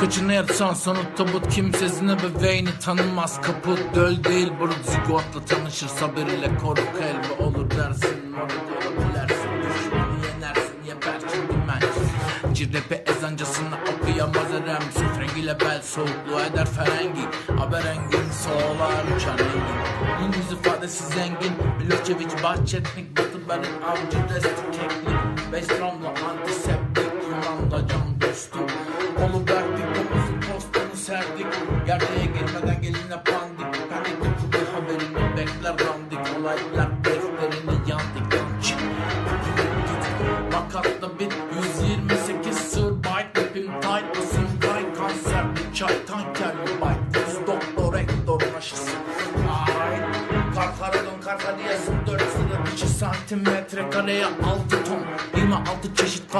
Kaçını yatsan sanıp tabut kimsesine bebeyni tanınmaz kaput Döl değil buruk zigotla tanışır. Sabır ile koruk elbi olur dersin. Moruk olabilirsin düşmanı yenersin. Yeber çünkü men Cirrepe ezancasını okuyamaz erem. Söz rengiyle bel soğukluğu eder ferengi. Haber engin soğular uçar engin İngiliz ifadesi zengin. Milosevic bahçetnik Batı berin avcı destek teknik. Bestramla antiseptik serdik Gerdeğe girmeden geline pandik Panikte kutu haberini bekler dandik. Olaylar defterini yandık yançık Makatla bit 128 sır byte Rapim tight basın kay kanserli çay tankerli byte Kız doktor rektör aşısı. Ay Karkara dön karka diyesin 4 sıra dışı santimetre kareye 6 ton. 26 çeşit